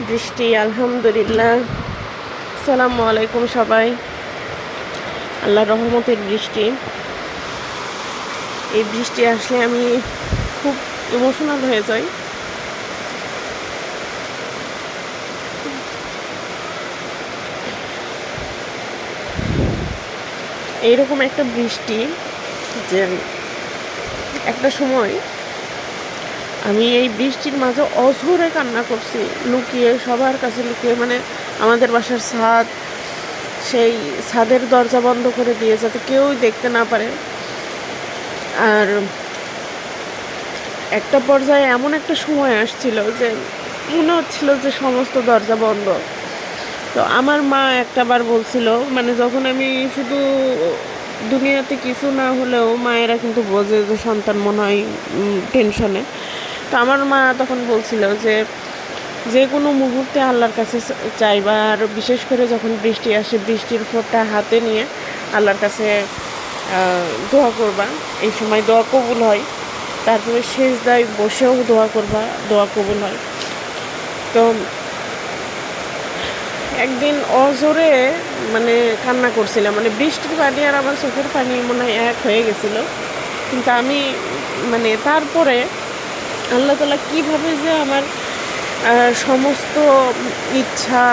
বৃষ্টি, আলহামদুলিল্লাহ। আসসালামু আলাইকুম সবাই। আল্লাহ রহমতের বৃষ্টি। এই বৃষ্টি আসলে আমি খুব ইমোশনাল হয়ে যাই। এইরকম একটা বৃষ্টি যে একটা সময় আমি এই বৃষ্টির মাঝে অঝরে কান্না করছি, লুকিয়ে, সবার কাছে লুকিয়ে মানে আমাদের বাসার ছাদ, সেই ছাদের দরজা বন্ধ করে দিয়ে যাতে কেউই দেখতে না পারে। আর একটা পর্যায়ে এমন একটা সময় আসছিল যে মনে হচ্ছিল যে সমস্ত দরজা বন্ধ। তো আমার মা একটা বার বলছিল মানে যখন আমি শুধু দুনিয়াতে কিছু না হলেও মায়েরা কিন্তু বোঝে যে সন্তান মনে হয় টেনশনে তো আমার মা তখন বলছিল যে যে কোনো মুহূর্তে আল্লাহর কাছে চাইবা, আর বিশেষ করে যখন বৃষ্টি আসে, বৃষ্টির ফোঁটা হাতে নিয়ে আল্লাহর কাছে দোয়া করবা। এই সময় দোয়া কবুল হয়। তারপরে শেষ দায় বসেও দোয়া করবা, দোয়া কবুল হয়। তো একদিন অজোরে মানে কান্না করছিলাম। মানে বৃষ্টির পানি আর আমার চোখের পানি মনে হয় এক হয়ে গেছিল। কিন্তু আমি মানে তারপরে আল্লাহ তালা কীভাবে যে আমার সমস্ত ইচ্ছা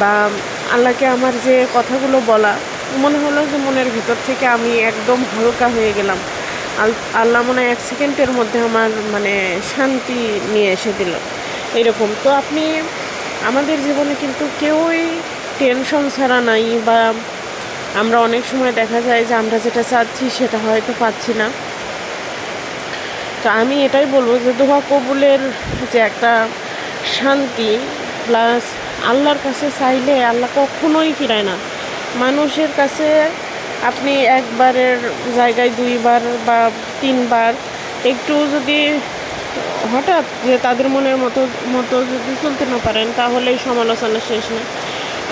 বা আল্লাহকে আমার যে কথাগুলো বলা, মনে হলো যে মনের ভিতর থেকে আমি একদম হালকা হয়ে গেলাম। আল্লাহ মনে এক সেকেন্ডের মধ্যে আমার মানে শান্তি নিয়ে এসে দিল। এরকম। তো আপনি, আমাদের জীবনে কিন্তু কেউই টেনশন ছাড়া নাই বা আমরা অনেক সময় দেখা যায় যে আমরা যেটা চাচ্ছি সেটা হয়তো পাচ্ছি না। তো আমি এটাই বলব যে দোয়া কবুলের যে একটা শান্তি প্লাস আল্লাহর কাছে চাইলে আল্লাহ কখনোই ফিরায় না। মানুষের কাছে আপনি একবারের জায়গায় দুইবার বা তিনবার একটু যদি হঠাৎ যে তাদের মনের মতো মতো যদি চলতে না পারেন তাহলেই সমালোচনা শেষ না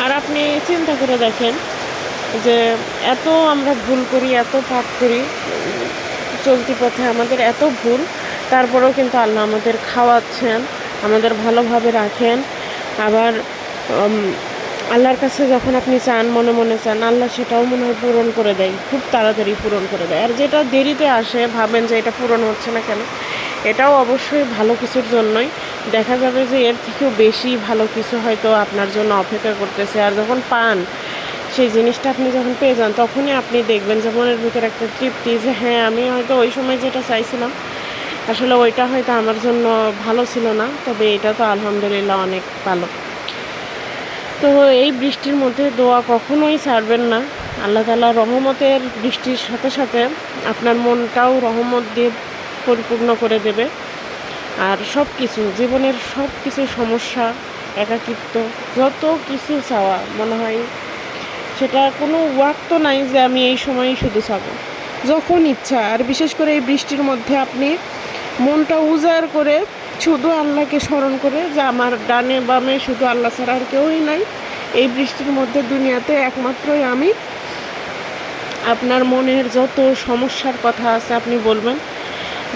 আর আপনি চিন্তা করে দেখেন যে এত আমরা ভুল করি, এত পাপ করি চলতি পথে আমাদের এত ভুল, তারপরেও কিন্তু আল্লাহ আমাদের খাওয়াচ্ছেন, আমাদের ভালোভাবে রাখেন। আবার আল্লাহর কাছে যখন আপনি চান, মনে মনে চান, আল্লাহ সেটাও মনে হয় পূরণ করে দেয়, খুব তাড়াতাড়ি পূরণ করে দেয়। আর যেটা দেরিতে আসে, ভাবেন যে এটা পূরণ হচ্ছে না কেন, এটাও অবশ্যই ভালো কিছুর জন্যই। দেখা যাবে যে এর থেকেও বেশি ভালো কিছু হয়তো আপনার জন্য অপেক্ষা করতেছে। আর যখন পান সেই জিনিসটা আপনি যখন পেয়ে যান, তখনই আপনি দেখবেন যে মনের ভিতরে একটা তৃপ্তি যে হ্যাঁ আমি হয়তো ওই সময় যেটা চাইছিলাম, আসলে ওইটা হয়তো আমার জন্য ভালো ছিল না। তবে এটা তো আলহামদুলিল্লাহ অনেক ভালো। তো এই বৃষ্টির মধ্যে দোয়া কখনোই ছাড়বেন না। আল্লাহ তালা রহমতের বৃষ্টির সাথে সাথে আপনার মনটাও রহমত দিয়ে পরিপূর্ণ করে দেবে। আর সব কিছু জীবনের সব কিছু সমস্যা, একাকিত্ব, যত কিছু চাওয়া, মনে হয় সেটা কোনো ওয়াক তো নাই যে আমি এই সময়ই শুধু চাবো যখন ইচ্ছা, আর বিশেষ করে এই বৃষ্টির মধ্যে আপনি মনটা উজাড় করে শুধু আল্লাহকে স্মরণ করে যে আমার ডানে বামে শুধু আল্লাহ ছাড়া আর কেউই নাই। এই বৃষ্টির মধ্যে দুনিয়াতে একমাত্রই আমি। আপনার মনের যত সমস্যার কথা আছে আপনি বলবেন,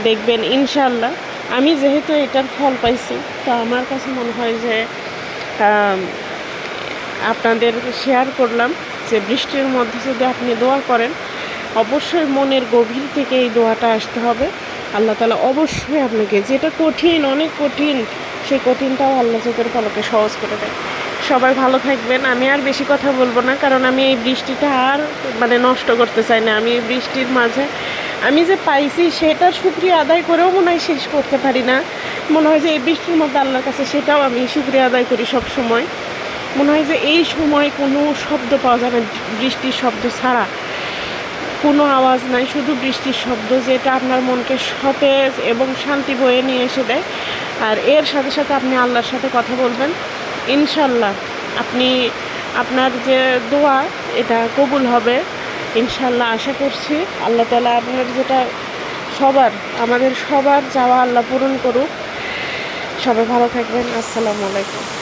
দেখবেন ইনশাল্লাহ আমি যেহেতু এটার ফল পাইছি, তো আমার কাছে মনে হয় যে আপনাদের শেয়ার করলাম যে বৃষ্টির মধ্যে যদি আপনি দোয়া করেন, অবশ্যই মনের গভীর থেকে এই দোয়াটা আসতে হবে। আল্লাহ তালা অবশ্যই আপনাকে যেটা কঠিন, অনেক কঠিন, সেই কঠিনটাও আল্লাহ চোখের ফলকে সহজ করে দেয়। সবাই ভালো থাকবেন। আমি আর বেশি কথা বলব না, কারণ আমি এই বৃষ্টিটা আর মানে নষ্ট করতে চাই না। আমি এই বৃষ্টির মাঝে আমি যে পাইছি সেটার সুক্রিয়া আদায় করেও মনে হয় শেষ করতে পারি না। মনে হয় যে এই বৃষ্টির মধ্যে আল্লাহর কাছে সেটাও আমি সুক্রিয়া আদায় করি সব সময় মনে হয় যে এই সময় কোনো শব্দ পাওয়া যাবে বৃষ্টির শব্দ ছাড়া। কোনো আওয়াজ নাই, শুধু বৃষ্টির শব্দ যেটা আপনার মনকে সতেজ এবং শান্তি বয়ে নিয়ে এসে দেয়। আর এর সাথে সাথে আপনি আল্লাহর সাথে কথা বলবেন। ইনশাল্লাহ আপনি, আপনার যে দোয়া, এটা কবুল হবে। ইনশাল্লাহ আশা করছি আল্লাহ তালা আপনার যেটা সবার, আমাদের সবার যাওয়া আল্লাহ পূরণ করুক। সবাই ভালো থাকবেন। আসসালামু আলাইকুম।